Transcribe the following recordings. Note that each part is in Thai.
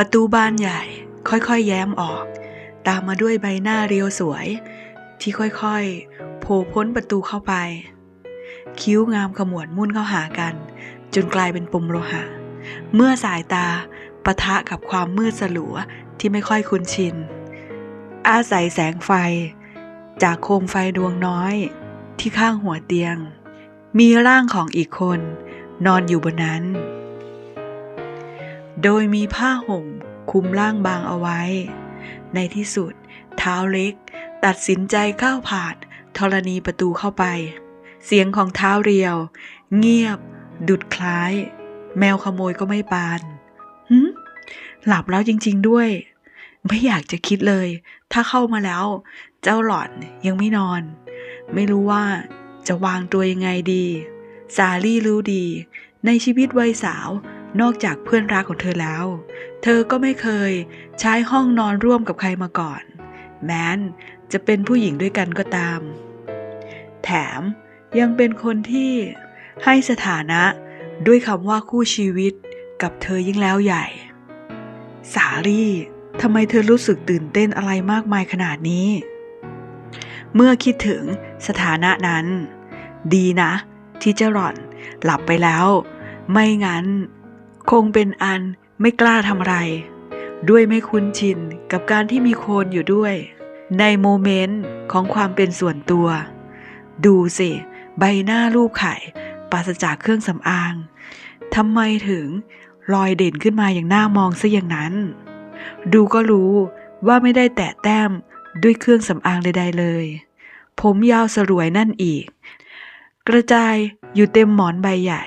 ประตูบานใหญ่ค่อยๆแย้มออก ตามมาด้วยใบหน้าเรียวสวย ที่ค่อยๆโผล่พ้นประตูเข้าไป คิ้วงามขมวดมุ่นเข้าหากัน จนกลายเป็นปมโลหะ เมื่อสายตาปะทะกับความมืดสลัวที่ไม่ค่อยคุ้นชิน อาศัยแสงไฟ จากโคมไฟดวงน้อยที่ข้างหัวเตียง มีร่างของอีกคน นอนอยู่บนนั้น โดยมีผ้าห่มคุมร่างบางเอาไว้ ในที่สุด เท้าเล็ก ตัดสินใจก้าวผ่านธรณีประตูเข้าไป เสียงของเท้าเรียว เงียบ ดุดคล้าย แมวขโมยก็ไม่ปานหืมหลับแล้วจริง ๆด้วย ไม่อยากจะคิดเลย ถ้าเข้ามาแล้ว เจ้าหล่อนยังไม่นอน ไม่รู้ว่าจะวางตัวยังไงดี สาลี่รู้ดี ในชีวิตวัยสาว นอกจากเพื่อนรักของเธอแล้ว เธอก็ไม่เคยใช้ห้องนอนร่วมกับใครมาก่อน แม้นจะเป็นผู้หญิงด้วยกันก็ตาม แถมยังเป็นคนที่ให้สถานะด้วยคำว่าคู่ชีวิตกับเธอยิ่งแล้วใหญ่ สาลี่ทำไมเธอรู้สึกตื่นเต้นอะไรมากมายขนาดนี้ เมื่อคิดถึงสถานะนั้น ดีนะ ที่เจ้าหลอนหลับไปแล้ว ไม่งั้น คงเป็นอันไม่กล้าทำอะไร ด้วยไม่คุ้นชินกับการที่มีโคนอยู่ด้วย ในโมเมนต์ของความเป็นส่วนตัว ดูสิ ใบหน้ารูปไข่ปราศจากเครื่องสำอางทำไมถึงลอยเด่นขึ้นมาอย่างน่ามองซะอย่างนั้น ดูก็รู้ว่าไม่ได้แตะแต้มด้วยเครื่องสำอางใดๆเลย ผมยาวสรวยนั่นอีก กระจายอยู่เต็มหมอนใบใหญ่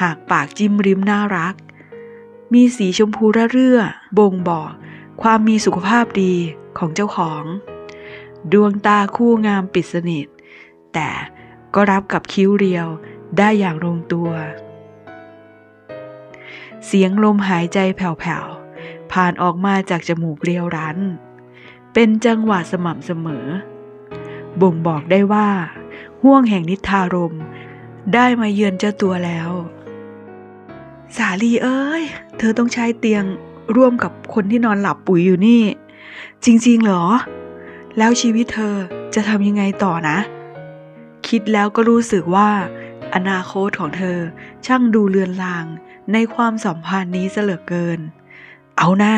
หากปากจิ้มริมน่ารัก มีสีชมพูระเรื่อ บ่งบอกความมีสุขภาพดีของเจ้าของ ดวงตาคู่งามปิดสนิท แต่ก็รับกับคิ้วเรียวได้อย่างลงตัว เสียงลมหายใจแผ่วๆ ผ่านออกมาจากจมูกเรียวรั้น เป็นจังหวะสม่ำเสมอ บ่งบอกได้ว่า ห่วงแห่งนิทารมได้มาเยือนเจ้าตัวแล้ว สาลีเอ้ย เธอต้องใช้เตียงร่วมกับคนที่นอนหลับปุ๋ยอยู่นี่ จริงๆเหรอ แล้วชีวิตเธอจะทำยังไงต่อนะ คิดแล้วก็รู้สึกว่า อนาคตของเธอช่างดูเลือนลางในความสัมพันธ์นี้เสลือเกิน เอาหน้า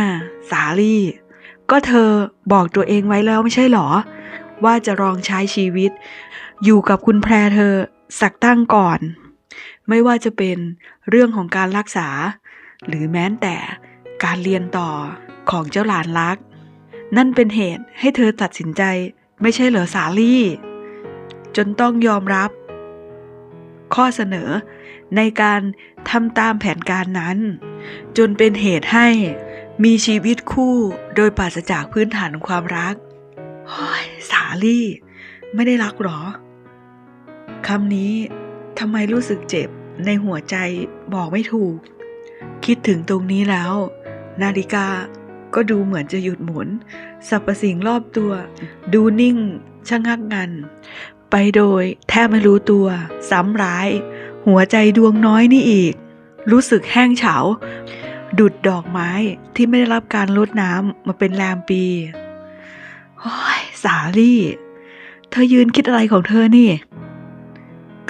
สาลี่ ก็เธอบอกตัวเองไว้แล้วไม่ใช่หรอ ว่าจะลองใช้ชีวิต อยู่กับคุณแพรเธอสักตั้งก่อน ไม่ว่าจะเป็นเรื่องของการรักษา หรือแม้แต่การเรียนต่อของเจ้าหลานรัก นั่นเป็นเหตุให้เธอตัดสินใจ ไม่ใช่เหรอสาลี่ จนต้องยอมรับ ข้อเสนอในการทำตามแผนการนั้น จนเป็นเหตุให้มีชีวิตคู่โดยปราศจากพื้นฐานของความรักโอ้ยสาลี่ ไม่ได้รักหรอคำนี้ทำไมรู้สึกเจ็บ ในหัวใจบอกไม่ถูก คิดถึงตรงนี้แล้ว นาฬิกาก็ดูเหมือนจะหยุดหมุนสรรพสิ่งรอบตัว ดูนิ่งชะงักงัน ไปโดยแทบไม่รู้ตัว ซ้ำร้าย หัวใจดวงน้อยนี่อีก รู้สึกแห้งเฉา ดุดดอกไม้ที่ไม่ได้รับการลดน้ำมาเป็นแรมปีโอ้ยสาลี่ เธอยืนคิดอะไรของเธอนี่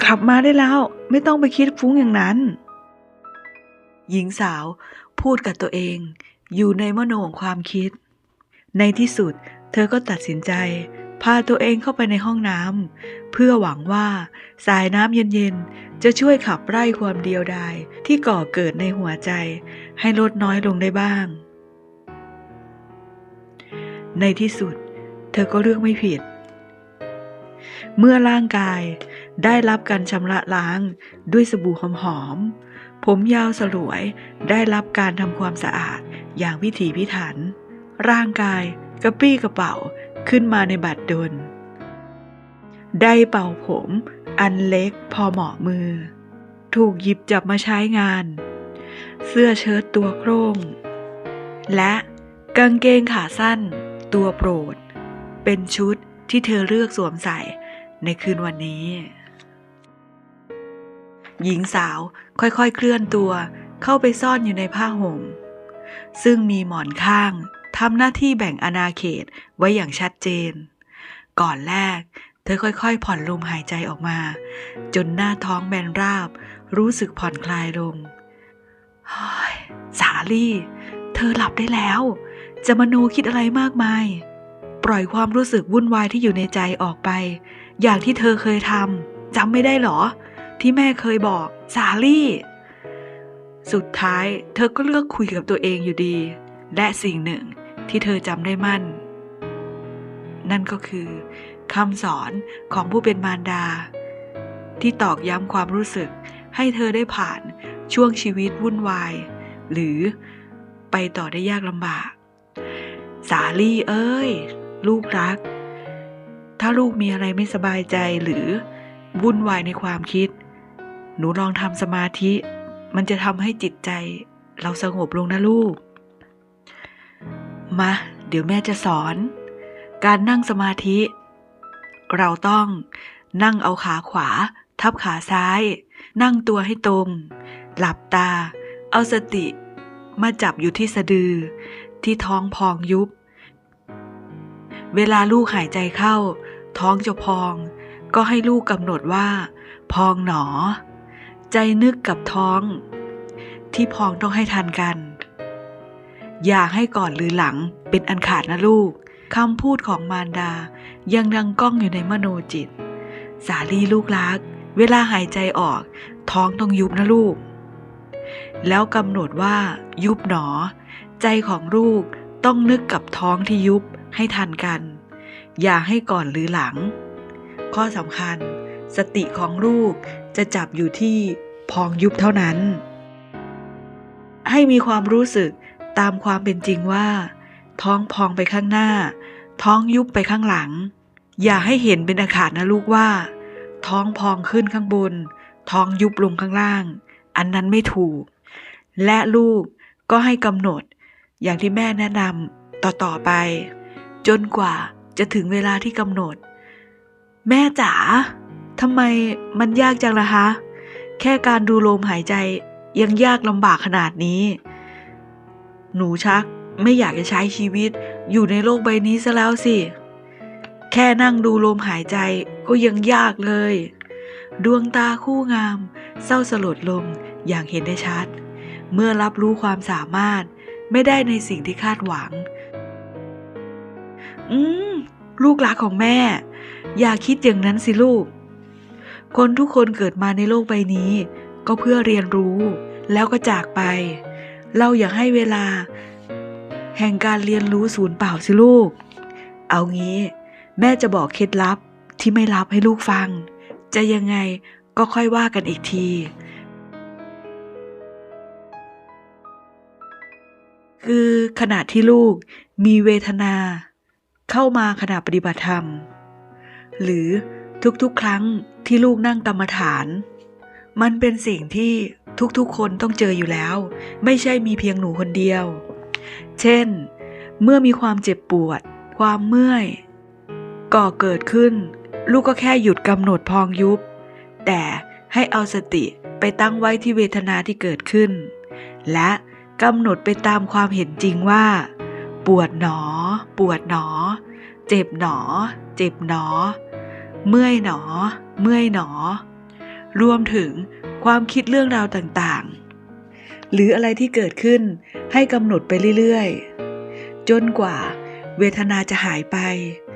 กลับมาได้แล้ว ไม่ต้องไปคิดฟุ้งอย่างนั้น หญิงสาวพูดกับตัวเอง อยู่ในมโนของความคิด ในที่สุด เธอก็ตัดสินใจ พาตัวเองเข้าไปในห้องน้ำเพื่อหวังว่าสายน้ำเย็นๆ จะช่วยขับไล่ความเดียวดายที่ก่อเกิดในหัวใจ ให้ลดน้อยลงได้บ้าง ในที่สุด เธอก็เลือกไม่ผิด เมื่อร่างกายได้รับการชำระล้างด้วยสบู่หอมๆ ผมยาวสลวยได้รับการทำความสะอาดอย่างพิถีพิถัน ร่างกายกระปี้กระเป๋าขึ้นมาในบัดดล ได้เป่าผมอันเล็กพอเหมาะมือ ถูกหยิบจับมาใช้งาน เสื้อเชิ้ตตัวโครง และกางเกงขาสั้นตัวโปรด เป็นชุดที่เธอเลือกสวมใส่ ในคืนวันนี้ หญิงสาวค่อยๆเคลื่อนตัวเข้าไปซ่อนอยู่ในผ้าห่ม ซึ่งมีหมอนข้างทำหน้าที่แบ่งอาณาเขตไว้อย่างชัดเจน ก่อนแรก เธอค่อยๆ ผ่อนลมหายใจออกมา จนหน้าท้องแบนราบ รู้สึกผ่อนคลายลงสาลี่ เธอหลับได้แล้ว จะมโนคิดอะไรมากมาย ปล่อยความรู้สึกวุ่นวายที่อยู่ในใจออกไป อย่างที่เธอเคยทำจำไม่ได้หรอ ที่แม่เคยบอก สาลี่ สุดท้ายเธอก็เลือกคุยกับตัวเองอยู่ดี และสิ่งหนึ่งที่เธอจำได้มั่น นั่นก็คือคำสอนของผู้เป็นมารดา ที่ตอกย้ำความรู้สึกให้เธอได้ผ่านช่วงชีวิตวุ่นวาย หรือไปต่อได้ยากลำบาก สาลี่เอ้ย ลูกรัก ถ้าลูกมีอะไรไม่สบายใจหรือวุ่นวายในความคิด หนูลองทำสมาธิ มันจะทำให้จิตใจ เราสงบลงนะลูก มา เดี๋ยวแม่จะสอน การนั่งสมาธิ เราต้องนั่งเอาขาขวา ทับขาซ้าย นั่งตัวให้ตรง หลับตา เอาสติ มาจับอยู่ที่สะดือ ที่ท้องพองยุบ เวลาลูกหายใจเข้า ท้องจะพอง ก็ให้ลูกกำหนดว่า พองหนอ ใจนึกกับท้อง ที่พองต้องให้ทันกัน อย่าให้ก่อนหรือหลังเป็นอันขาดนะลูกคำพูดของมารดา ยังดังก้องอยู่ในมโนจิต สาลีลูกรัก เวลาหายใจออก ท้องต้องยุบนะลูก แล้วกำหนดว่า ยุบหนอ ใจของลูกต้องนึกกับท้องที่ยุบให้ทันกัน อย่าให้ก่อนหรือหลัง ข้อสำคัญ สติของลูกจะจับอยู่ที่พองยุบเท่านั้น ให้มีความรู้สึกตามความเป็นจริงว่า ท้องพองไปข้างหน้า ท้องยุบไปข้างหลัง อย่าให้เห็นเป็นอาขาดนะลูกว่า ท้องพองขึ้นข้างบน ท้องยุบลงข้างล่าง อันนั้นไม่ถูก และลูกก็ให้กำหนด อย่างที่แม่แนะนำต่อๆไป จนกว่า จะถึงเวลาที่กำหนด แม่จ๋าทำไมมันยากจังล่ะคะ แค่การดูลมหายใจยังยากลำบากขนาดนี้ หนูชักไม่อยากจะใช้ชีวิตอยู่ในโลกใบนี้ซะแล้วสิ แค่นั่งดูลมหายใจก็ยังยากเลย ดวงตาคู่งาม เศร้าสลดลงอย่างเห็นได้ชัด เมื่อรับรู้ความสามารถไม่ได้ในสิ่งที่คาดหวัง อืม ลูกรักของแม่ อย่าคิดอย่างนั้นสิลูก คนทุกคนเกิดมาในโลกใบนี้ ก็เพื่อเรียนรู้ แล้วก็จากไป เราอย่าให้เวลา แห่งการเรียนรู้ศูนย์เปล่าสิลูก เอางี้ แม่จะบอกเคล็ดลับที่ไม่ลับให้ลูกฟัง จะยังไงก็ค่อยว่ากันอีกที คือขณะที่ลูกมีเวทนา เข้ามาขณะปฏิบัติธรรม หรือทุกๆ ครั้งที่ลูกนั่งกรรมฐาน มันเป็นสิ่งที่ทุกๆ คนต้องเจออยู่แล้ว ไม่ใช่มีเพียงหนูคนเดียว เช่น เมื่อมีความเจ็บปวด ความเมื่อย ก่อเกิดขึ้น ลูกก็แค่หยุดกำหนดพองยุบ แต่ให้เอาสติไปตั้งไว้ที่เวทนาที่เกิดขึ้น และกำหนดไปตามความเห็นจริงว่า ปวดหนอ ปวดหนอ เจ็บหนอ เจ็บหนอ เมื่อยหนอ เมื่อยหนอ รวมถึงความคิดเรื่องราวต่างๆ หรืออะไรที่เกิดขึ้นให้กำหนดไปเรื่อยๆ จนกว่าเวทนาจะหายไป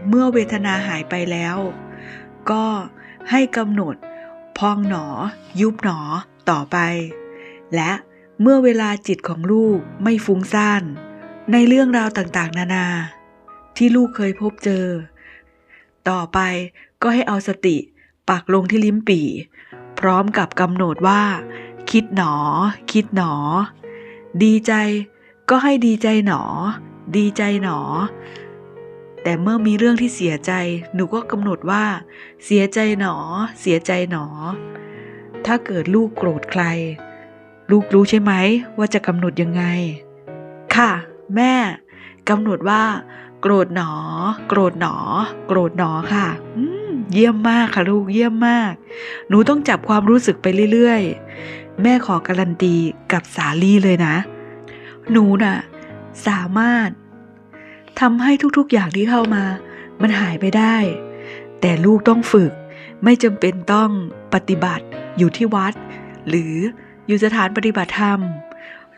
เมื่อเวทนาหายไปแล้ว ก็ให้กำหนดพองหนอ ยุบหนอต่อไป และเมื่อเวลาจิตของลูกไม่ฟุ้งซ่าน ในเรื่องราวต่างๆ นานา ที่ลูกเคยพบเจอ ต่อไปก็ให้เอาสติปักลงที่ลิ้มปี่ พร้อมกับกำหนดว่า คิดหนอ คิดหนอ ดีใจก็ให้ดีใจหนอ ดีใจหนอ แต่เมื่อมีเรื่องที่เสียใจ หนูก็กำหนดว่า เสียใจหนอ เสียใจหนอ ถ้าเกิดลูกโกรธใคร ลูกรู้ใช่ไหมว่าจะกำหนดยังไง ค่ะ แม่กำหนดว่า โกรธหนอ โกรธหนอ โกรธหนอค่ะเยี่ยมมากค่ะลูกเยี่ยมมาก หนูต้องจับความรู้สึกไปเรื่อยๆ แม่ขอการันตีกับสาลี่เลยนะ หนูน่ะ สามารถทำให้ทุกๆอย่างที่เข้ามา มันหายไปได้ แต่ลูกต้องฝึก ไม่จำเป็นต้องปฏิบัติอยู่ที่วัด หรืออยู่สถานปฏิบัติธรรม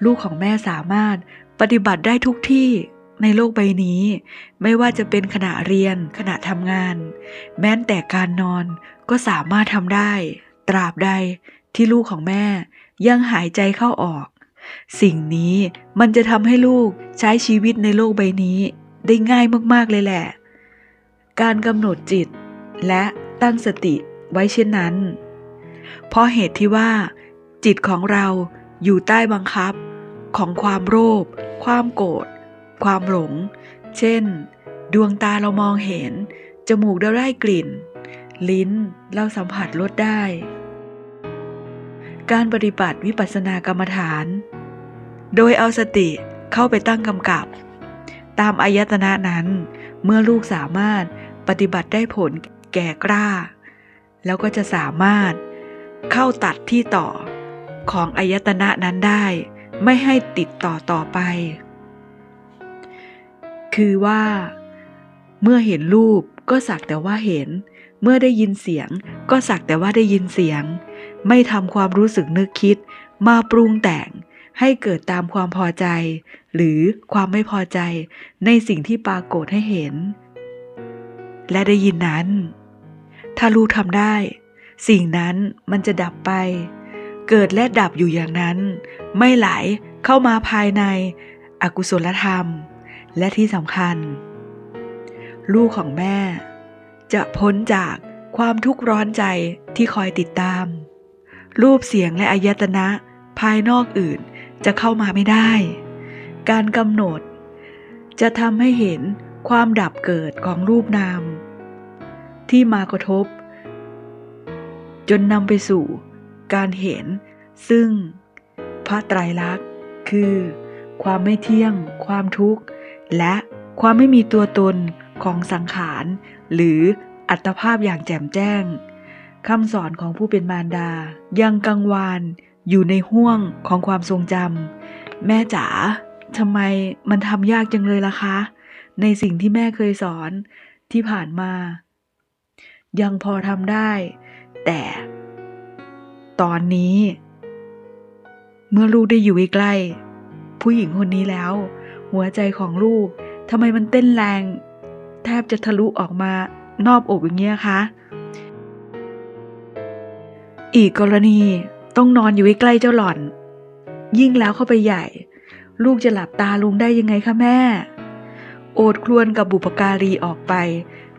ลูกของแม่สามารถ ปฏิบัติได้ทุกที่ในโลกใบนี้ ไม่ว่าจะเป็นขณะเรียน ขณะทำงาน แม้แต่การนอนก็สามารถทำได้ ตราบใดที่ลูกของแม่ยังหายใจเข้าออก สิ่งนี้มันจะทำให้ลูกใช้ชีวิตในโลกใบนี้ได้ง่ายมากๆเลยแหละ การกำหนดจิต และตั้งสติไว้เช่นนั้น เพราะเหตุที่ว่า จิตของเราอยู่ใต้บังคับ ของความโลภความโกรธความหลง เช่น ดวงตาเรามองเห็น จมูกเราได้กลิ่น ลิ้นเราสัมผัสรสได้ การปฏิบัติวิปัสสนากรรมฐาน โดยเอาสติเข้าไปตั้งกำกับ ตามอายตนะนั้นเมื่อลูกสามารถปฏิบัติได้ผลแก่กล้า แล้วก็จะสามารถเข้าตัดที่ต่อของอายตนะนั้นได้ ไม่ให้ติดต่อต่อไป คือว่า เมื่อเห็นรูปก็สักแต่ว่าเห็น เมื่อได้ยินเสียง ก็สักแต่ว่าได้ยินเสียง ไม่ทำความรู้สึกนึกคิด มาปรุงแต่งให้เกิดตามความพอใจ หรือความไม่พอใจในสิ่งที่ปรากฏให้เห็น และได้ยินนั้น ถ้าลูกทำได้ สิ่งนั้นมันจะดับไป เกิดและดับอยู่อย่างนั้น ไม่ไหลเข้ามาภายในอกุศลธรรม และที่สำคัญ ลูกของแม่ จะพ้นจากความทุกข์ร้อนใจที่คอยติดตาม รูปเสียงและอายตนะภายนอกอื่นจะเข้ามาไม่ได้ การกำหนด จะทำให้เห็นความดับเกิดของรูปนาม ที่มากระทบ จนนำไปสู่ การเห็น ซึ่งพระไตรลักษณ์คือ ความไม่เที่ยง ความทุกข์ และความไม่มีตัวตนของสังขาร หรืออัตภาพอย่างแจ่มแจ้งคำสอนของผู้เป็นมารดา ยังกังวานอยู่ในห่วงของความทรงจำแม่จ๋าทำไมมันทำยากจังเลยล่ะคะ ในสิ่งที่แม่เคยสอนที่ผ่านมา ยังพอทำได้ แต่ ตอนนี้ เมื่อลูกได้อยู่ใกล้ ผู้หญิงคนนี้แล้ว หัวใจของลูกทำไมมันเต้นแรง แทบจะทะลุออกมานอกอกอย่างเงี้ยคะอีกกรณีต้องนอนอยู่ใกล้เจ้าหล่อน ยิ่งแล้วเข้าไปใหญ่ ลูกจะหลับตาลงได้ยังไงคะแม่ โอดครวญกับบุปการีออกไป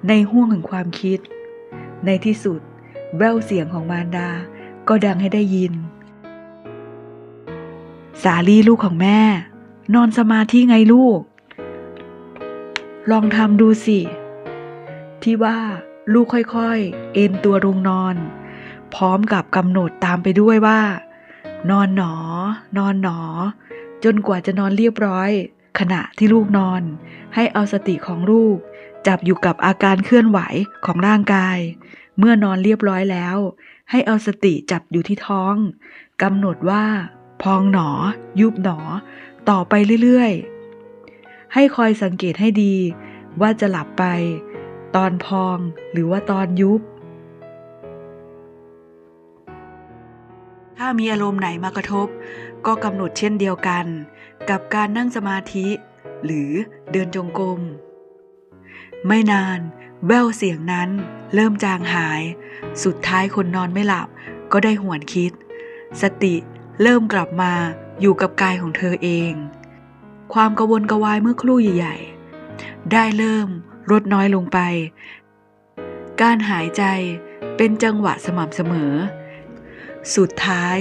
ในห้วงแห่งความคิด ในที่สุดแววเสียงของมารดา ก็ดังให้ได้ยิน สาลีลูกของแม่ นอนสมาธิไงลูก ลองทำดูสิ ที่ว่าลูกค่อยๆ เอนตัวลงนอน พร้อมกับกำหนดตามไปด้วยว่า นอนหนอ นอนหนอ จนกว่าจะนอนเรียบร้อย ขณะที่ลูกนอน ให้เอาสติของลูก จับอยู่กับอาการเคลื่อนไหวของร่างกาย เมื่อนอนเรียบร้อยแล้ว ให้เอาสติจับอยู่ที่ท้องกำหนดว่า พองหนอ ยุบหนอ ต่อไปเรื่อยๆ ให้คอยสังเกตให้ดี ว่าจะหลับไป ตอนพองหรือว่าตอนยุบ ถ้ามีอารมณ์ไหนมากระทบ ก็กำหนดเช่นเดียวกัน กับการนั่งสมาธิ หรือเดินจงกรมไม่นาน แววเสียงนั้นเริ่มจางหาย สุดท้ายคนนอนไม่หลับก็ได้หวนคิด สติเริ่มกลับมาอยู่กับกายของเธอเอง ความกระวนกระวายเมื่อครู่ใหญ่ๆ ได้เริ่มลดน้อยลงไป การหายใจเป็นจังหวะสม่ำเสมอ สุดท้าย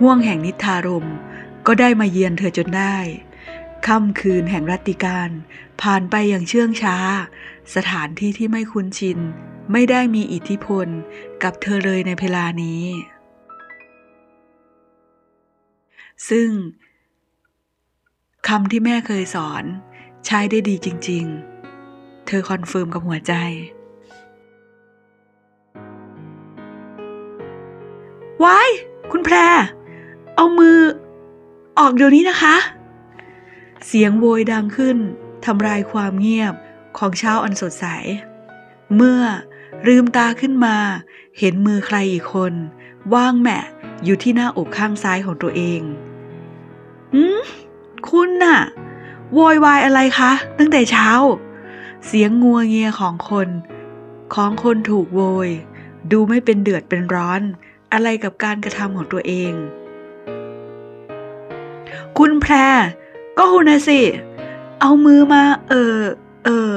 ห่วงแห่งนิทารมก็ได้มาเยือนเธอจนได้ ค่ำคืนแห่งรัตติการ ผ่านไปอย่างเชื่องช้า สถานที่ที่ไม่คุ้นชิน ไม่ได้มีอิทธิพลกับเธอเลยในเวลานี้ ซึ่งคำที่แม่เคยสอนใช้ได้ดีจริง ๆ เธอคอนเฟิร์มกับหัวใจว้ายคุณแพร เอามือ ออกเดี๋ยวนี้นะคะ เสียงโวยดังขึ้นทำลายความเงียบ ของเช้าอันสดใส เมื่อลืมตาขึ้นมา เห็นมือใครอีกคน ว่างแหมะอยู่ที่หน้าอกข้างซ้ายของตัวเองอืมคุณน่ะโวยวายอะไรคะ ตั้งแต่เช้า เสียงงัวเงียของคน ของคนถูกโวย ดูไม่เป็นเดือดเป็นร้อน อะไรกับการกระทำของตัวเอง คุณแพรก็คุณนะสิ เอามือมา เออ เออ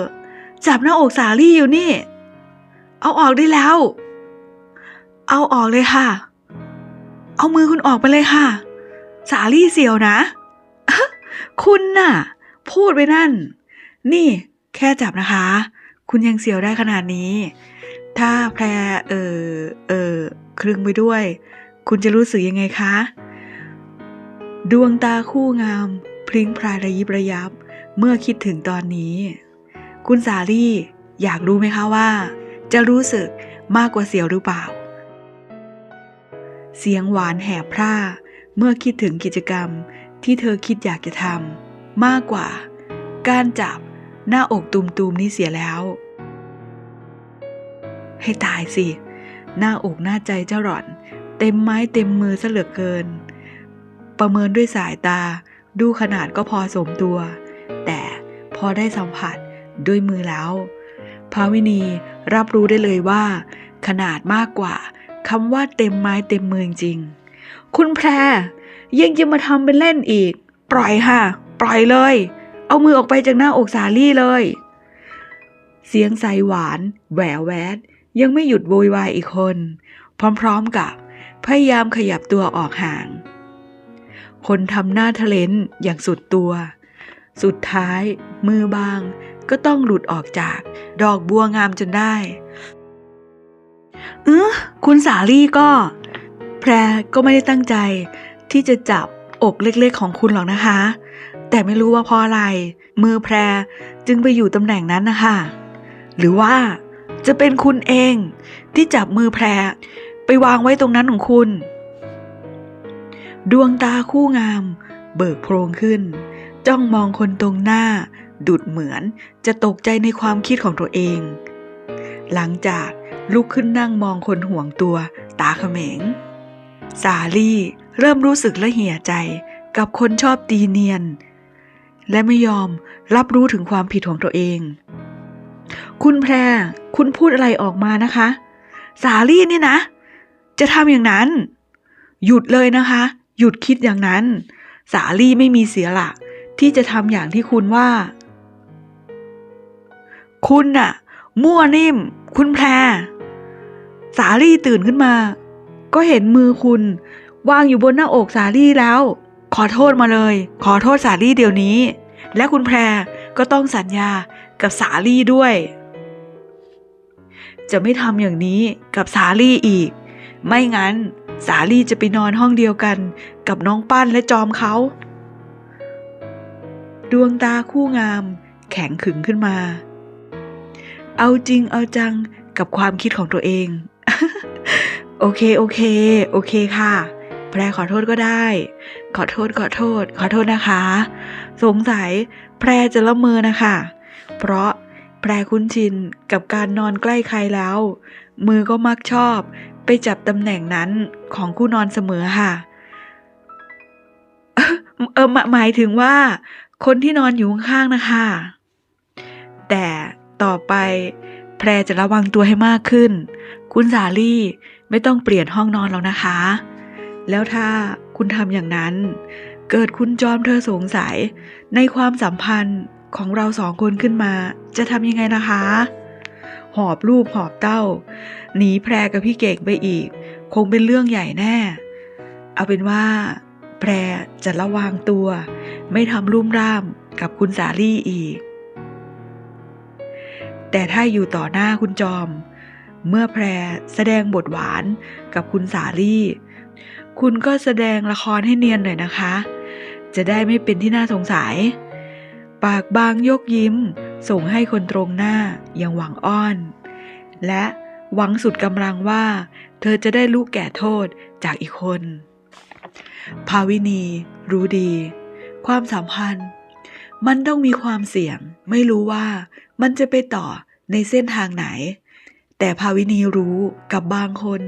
จับหน้าอกสาลี่อยู่นี่ เอาออกได้แล้ว เอาออกเลยค่ะ เอามือคุณออกไปเลยค่ะ สาลี่เสียวนะ คุณน่ะ พูดไปนั่น นี่แค่จับนะคะ คุณยังเสียวได้ขนาดนี้ ถ้าแพรเออเออคลึงไปด้วย คุณจะรู้สึกยังไงคะ ดวงตาคู่งามพริ้งพรายระยิบระยับ เมื่อคิดถึงตอนนี้ คุณสาลี่อยากรู้ไหมคะว่า จะรู้สึกมากกว่าเสียวหรือเปล่า เสียงหวานแหบพร่า เมื่อคิดถึงกิจกรรมที่เธอคิดอยากจะทำมากกว่า การจับหน้าอกตุมๆนี้เสียแล้ว ให้ตายสิ หน้าอกหน้าใจเจ้าหล่อน เต็มไม้เต็มมือซะเหลือเกิน ประเมินด้วยสายตาดูขนาดก็พอสมตัว แต่พอได้สัมผัส ด้วยมือแล้วภาวินีรับรู้ได้เลยว่า ขนาดมากกว่าคำว่าเต็มไม้เต็มมือจริง คุณแพรยังจะมาทำเป็นเล่นอีก ปล่อยค่ะ ปล่อยเลย เอามือออกไปจากหน้าอกสาลี่เลย เสียงใสหวานแหววแวด ยังไม่หยุดโวยวายอีกคน พร้อมๆกับ พยายามขยับตัวออกห่าง คนทำหน้าทะเลนอย่างสุดตัว สุดท้ายมือบาง ก็ต้องหลุดออกจาก ดอกบัวงามจนได้ เออคุณสาลี่ก็ แพรก็ไม่ได้ตั้งใจ ที่จะจับอกเล็กๆของคุณหรอกนะคะ แต่ไม่รู้ว่าเพราะอะไร มือแพรจึงไปอยู่ตำแหน่งนั้นนะคะ หรือว่าจะเป็นคุณเองที่จับมือแพรไปวางไว้ตรงนั้นของคุณ ดวงตาคู่งาม เบิกโพรงขึ้น จ้องมองคนตรงหน้า ดุดเหมือนจะตกใจในความคิดของตัวเอง หลังจากลุกขึ้นนั่งมองคนห่วงตัว ตาเขมง สาลี่เริ่มรู้สึกละเหี่ยใจกับคนชอบตีเนียน และไม่ยอมรับรู้ถึงความผิดของตัวเอง คุณแพรคุณพูดอะไรออกมานะคะ สาลี่นี่นะ จะทำอย่างนั้น หยุดเลยนะคะ หยุดคิดอย่างนั้น สาลี่ไม่มีเสียหลักที่จะทำอย่างที่คุณว่า คุณน่ะ มั่วนิ่ม คุณแพร สาลี่ตื่นขึ้นมา ก็เห็นมือคุณ วางอยู่บนหน้าอกสาลี่แล้ว ขอโทษมาเลย ขอโทษสาลี่เดี๋ยวนี้ และคุณแพรก็ต้องสัญญากับสาลี่ด้วย จะไม่ทำอย่างนี้กับสาลี่อีก ไม่งั้น สาลี่จะไปนอนห้องเดียวกันกับน้องปั้นและจอมเขาดวงตาคู่งาม แข็งขึงขึ้นมา เอาจริงเอาจังกับความคิดของตัวเอง โอเคโอเค โอเคค่ะ แพรขอโทษก็ได้ ขอโทษขอโทษ ขอโทษนะคะ สงสัยแพรจะละเมอนะคะ เพราะแพรคุ้นชินกับการนอนใกล้ใครแล้ว มือก็มักชอบไปจับตำแหน่งนั้นของคู่นอนเสมอค่ะ เออหมายถึงว่า คนที่นอนอยู่ข้างๆนะคะ แต่ ต่อไป แพรจะระวังตัวให้มากขึ้น คุณสาลี่ไม่ต้องเปลี่ยนห้องนอนแล้วนะคะ แล้วถ้าคุณทำอย่างนั้น เกิดคุณจอมเธอสงสัย ในความสัมพันธ์ของเราสองคนขึ้นมา จะทำยังไงนะคะ หอบรูปหอบเต้า หนีแพรกับพี่เก่งไปอีก คงเป็นเรื่องใหญ่แน่ เอาเป็นว่า แพรจะระวังตัว ไม่ทำรุ่มร่ามกับคุณสาลี่อีก แต่ถ้าอยู่ต่อหน้าคุณจอม เมื่อแพรแสดงบทหวานกับคุณสาลี่ คุณก็แสดงละครให้เนียนหน่อยนะคะ จะได้ไม่เป็นที่น่าสงสัย ปากบางยกยิ้ม ส่งให้คนตรงหน้าอย่างหวังอ้อน และหวังสุดกำลังว่า เธอจะได้ลูกแก่โทษจากอีกคน ภาวินีรู้ดี ความสัมพันธ์ มันต้องมีความเสี่ยง ไม่รู้ว่า มันจะไปต่อในเส้นทางไหน แต่ภาวินีรู้กับบางคน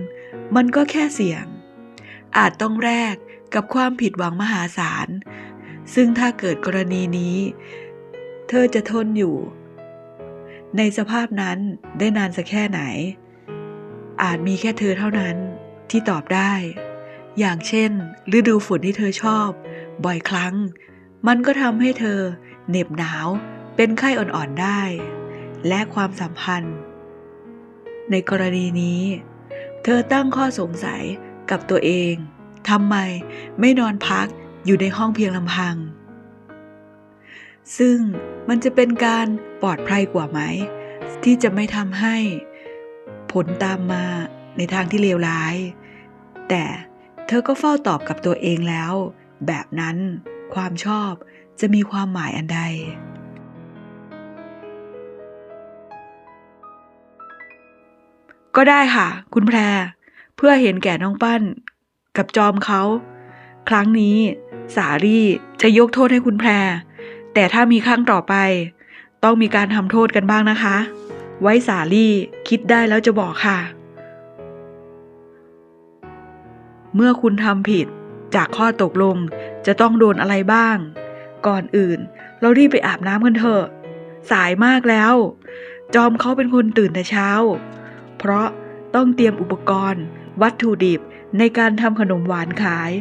มันก็แค่เสี่ยง อาจต้องแลกกับความผิดหวังมหาศาล ซึ่งถ้าเกิดกรณีนี้ เธอจะทนอยู่ ในสภาพนั้นได้นานสักแค่ไหน อาจมีแค่เธอเท่านั้นที่ตอบได้ อย่างเช่น ฤดูฝนที่เธอชอบ บ่อยครั้ง มันก็ทำให้เธอเหน็บหนาว เป็นไข้อ่อนๆได้ และความสัมพันธ์ ในกรณีนี้ เธอตั้งข้อสงสัยกับตัวเองทำไมไม่นอนพักอยู่ในห้องเพียงลำพัง ซึ่งมันจะเป็นการปลอดภัยกว่าไหม ที่จะไม่ทำให้ ผลตามมาในทางที่เลวร้าย แต่เธอก็เฝ้าตอบกับตัวเองแล้ว แบบนั้นความชอบจะมีความหมายอันใด ก็ได้ค่ะ คุณแพร เพื่อเห็นแก่น้องปั้น กับจอมเขา ครั้งนี้สาลี่จะยกโทษให้คุณแพร แต่ถ้ามีครั้งต่อไป ต้องมีการทำโทษกันบ้างนะคะ ไว้สาลี่คิดได้แล้วจะบอกค่ะ เมื่อคุณทำผิดจากข้อตกลงจะต้องโดนอะไรบ้าง ก่อนอื่น เรารีบไปอาบน้ำกันเถอะ สายมากแล้ว จอมเขาเป็นคนตื่นแต่เช้า เพราะต้องเตรียมอุปกรณ์ วัตถุดิบในการทำขนมหวานขาย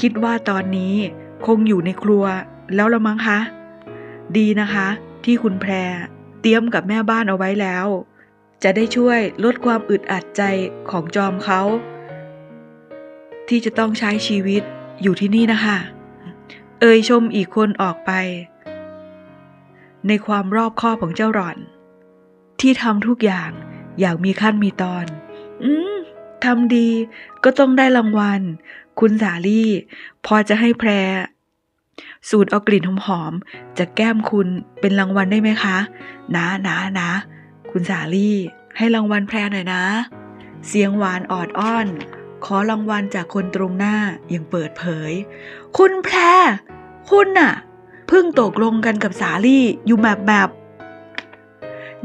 คิดว่าตอนนี้คงอยู่ในครัวแล้วละมั้งคะ ดีนะคะ ที่คุณแพรเตรียมกับแม่บ้านเอาไว้แล้ว จะได้ช่วยลดความอึดอัดใจของจอมเขา ที่จะต้องใช้ชีวิตอยู่ที่นี่นะคะ เอ่ยชมอีกคนออกไป ในความรอบคอบของเจ้าหล่อน ที่ทำทุกอย่าง อย่างมีขั้นมีตอน อืมทำดีก็ต้องได้รางวัล คุณสาลี่ พอจะให้แพร สูตรเอากลิ่นหอมๆจากแก้มคุณเป็นรางวัลได้ไหมคะ นะนะนะคุณสาลี่ ให้รางวัลแพรหน่อยนะ เสียงหวานออดอ้อน ขอรางวัลจากคนตรงหน้าอย่างเปิดเผย คุณแพร คุณน่ะ เพิ่งตกลงกันกับสาลี่อยู่แบบแบบ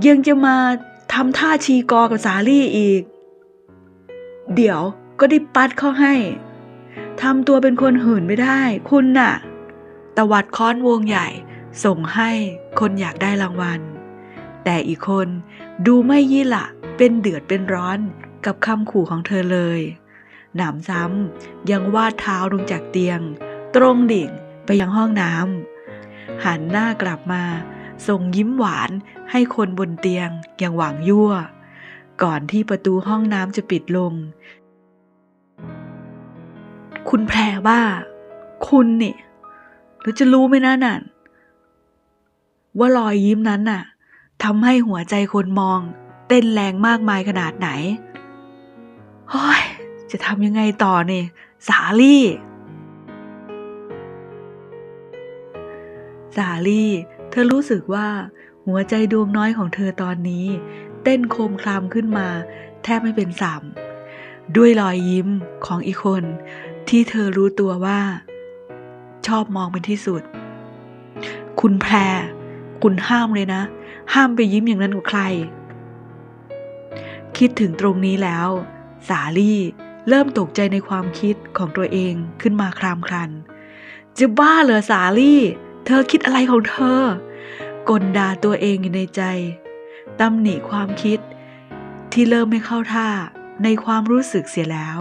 ยังจะมา ทำท่าชีกอกับสาลี่อีก เดี๋ยวก็ได้ปัดเข้าให้ทำตัวเป็นคนหื่นไม่ได้ คุณน่ะ ตวัดค้อนวงใหญ่ ส่งให้คนอยากได้รางวัล แต่อีกคนดูไม่ยี่ละ เป็นเดือดเป็นร้อนกับคำขู่ของเธอเลย หนำซ้ำยังวาดเท้าลงจากเตียง ตรงดิ่งไปยังห้องน้ำหันหน้ากลับมา ส่งยิ้มหวานให้คนบนเตียงอย่างหวังยั่ว ก่อนที่ประตูห้องน้ำจะปิดลง คุณแพรว่าคุณนี่หรือจะรู้ไหมนะนั่นว่ารอยยิ้มนั้นน่ะทำให้หัวใจคนมอง เต้นแรงมากมายขนาดไหนเฮ้ยจะทำยังไงต่อเนี่ยสาลี่ สาลี่ เธอรู้สึกว่าหัวใจดวงน้อยของเธอตอนนี้ เต้นโคมคลามขึ้นมา แทบไม่เป็นสามด้วยรอยยิ้มของอีกคน ที่เธอรู้ตัวว่า ชอบมองเป็นที่สุด คุณแพร คุณห้ามเลยนะ ห้ามไปยิ้มอย่างนั้นกับใคร คิดถึงตรงนี้แล้ว สาลี่เริ่มตกใจในความคิดของตัวเองขึ้นมาครามครัน จะบ้าเหรอสาลี่ เธอคิดอะไรของเธอกลด่าตัวเองอยู่ในใจตำหนิความคิดที่เริ่มไม่เข้าท่าในความรู้สึกเสียแล้ว